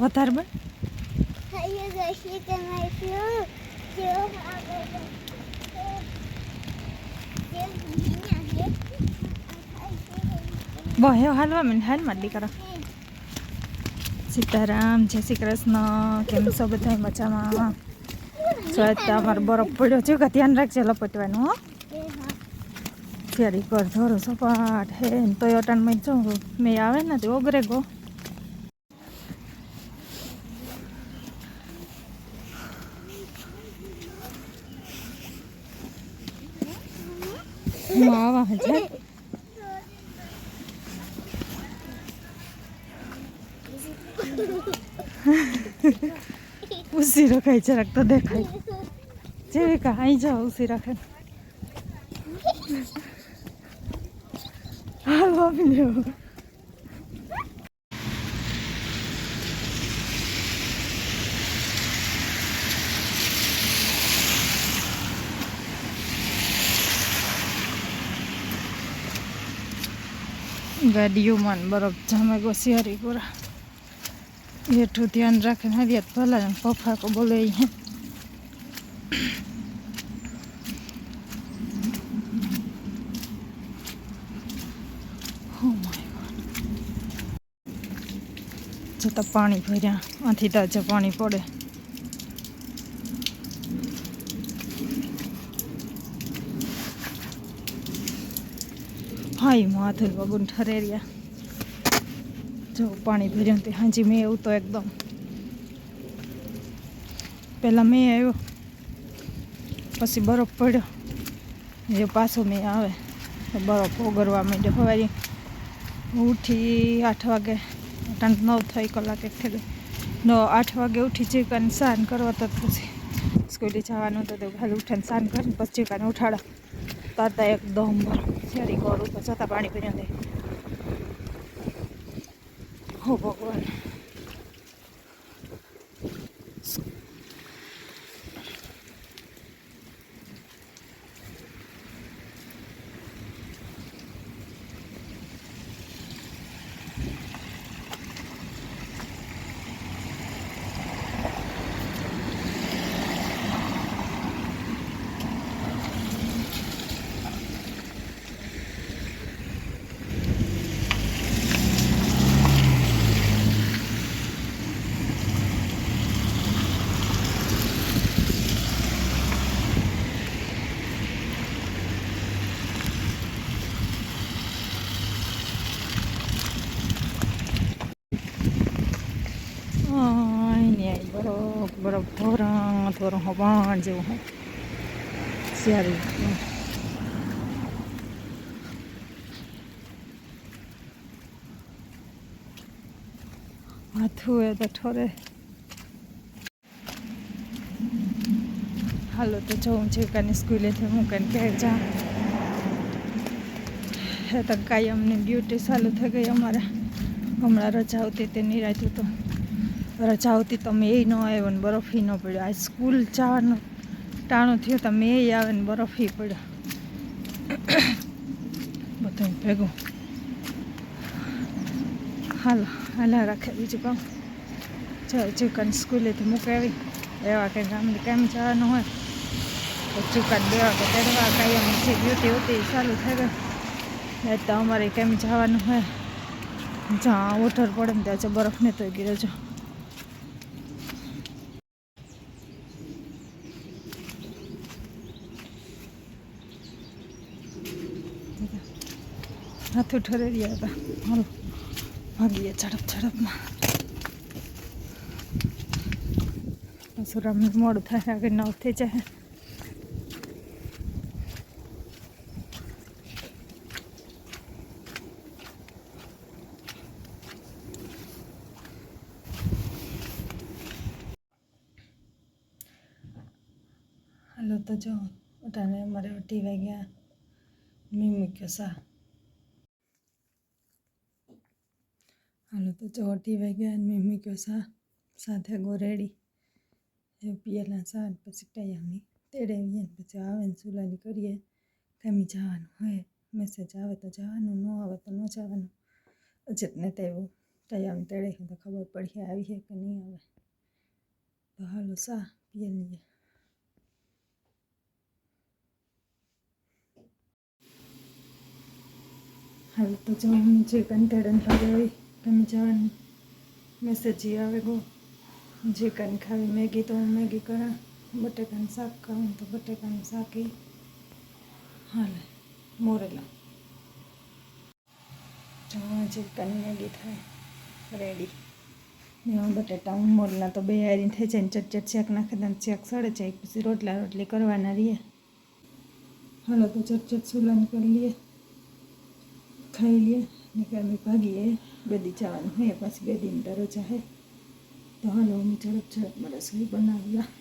વધારે બન બહે હાલવા મને હાલમાં દીકરા. સીતારામ જય શ્રી કૃષ્ણ. કેમ છો બધા? મજામાં? સ્વાદ અમારો બરફ પડ્યો. છે કે ધ્યાન રાખજે લપટવાનું હો. ત્યારે કર ધોરો સપાટ હે ને તો અટાણમાં જો મેં આવે ને તે ઓગરે ગો હું આવા હજે ઉસી રખાય જરાક તો દેખાય જેવી કા અહીં જાઓ ઉસી રાખે હાલવા મળ્યો ગાડીઓમાં ને બરફ જામે ગો શિયારી પૂરા એટલું ધ્યાન રાખીને હરિયાત ભલા ને પફાકો બોલે ઈ. જતા પાણી ભર્યા. આથી તાજા પાણી પડે. હા એ માથું વગુન ઠરેરિયા. જો પાણી ભર્યું તે હાજી મેં એવું તો એકદમ. પહેલાં મેં આવ્યો, પછી બરફ પડ્યો. જે પાછો મેં આવે. બરફ ઓગરવા માંડ્યો. સવારે ઉઠી આઠ વાગે અટાણ નવ થઈ કલાક એક થઈ નવ આઠ વાગે ઉઠી ચીકન સ્નાન કરવા તો પછી સ્કૂલે જવાનું તો ખાલી ઉઠાને સ્નાન કરીને પછી ચીકન ઉઠાડા. તાતા એકદમ શેરી કરું તો જતા પાણી પીને દે હો ભગવાન. બરફ ધોરણ ધોરણ હવાણ જેવું હોય શિયાળી માથું એ તો ઠોરે. હાલો, તો જોઉં છે કાની સ્કૂલેથી હું કાંઈ ઘેર જા હે તો કાયમની ડ્યુટી ચાલુ થઈ ગઈ અમારે. હમણાં રજા આવતી તે નિરાતું તો. રજા આવતી તો એ ન આવ્યો ને બરફી ન પડ્યો. આ સ્કૂલ જવાનું ટાણું થયું તો એ આવે ને બરફી પડ્યો. બધું ભેગું. હાલો, હાલા રાખે બીજું કામ. ચાલ ચુકાન સ્કૂલેથી મૂકી આવી એવા કંઈ ગામની કેમ જવાનું હોય? તો ચુકાન બે વાગે તેડવા કાયમ જે ડ્યુટી હતી ચાલુ થઈ ગઈ. એ તો અમારે કેમ જવાનું હોય? જ્યાં ઓઠર પડે ને ત્યાં બરફ ને તો ગીરે જો હાથું ઠરે રહ્યા હતા હાલો ભાગીએ ઝડપ ઝડપમાં સુરામને મોડું થાય આગળ નવ થઈ જાય હાલો તો જો અટાણે અમારે અઢી વાગ્યા મેં મૂક્યો સા હાલો તો જો અઢી વાગ્યા અને મેં મૂક્યો સા સાથે ગોરેડી એ પીએલા સા ને પછી ટાયામની તેડે આવીએ ને પછી આવે ને સુલાની કરીએ કામી જવાનું હોય મેસેજ આવે તો જવાનું ન આવે તો ન જવાનું અજતને તો એવું તૈયાર તેડે તો ખબર પડી આવી છે કે નહીં આવે તો હાલો સા પીએ લઈએ હાલ તો જવાનું છે કંટાળન હવે આવી ગમે જવાનું મેસેજ આવે ગો જે કાંઈ ખાવી મેગી તો હું મેગી કરા બટેકાનું શાક ખાવું તો બટેકાનું શાકી હાલે મોરેલા તો જે કાંઈ મેગી થાય રેડી ને હવે બટેટા હું મોરલા તો બે હારી થઈ જાય ને ચટચટ શેક નાખે દે શેક સડે જાય પછી રોટલા રોટલી કરવાના રહીએ હાલો તો ચટચટ સુલાન કરી લઈએ ખાઈ લઈએ ને કે અમે ભાગીએ ગદી જવાનું હે પછી બેદીની રજા હે તો હાલો અમે ઝડપ ઝડપમાં રસોઈ બનાવ્યા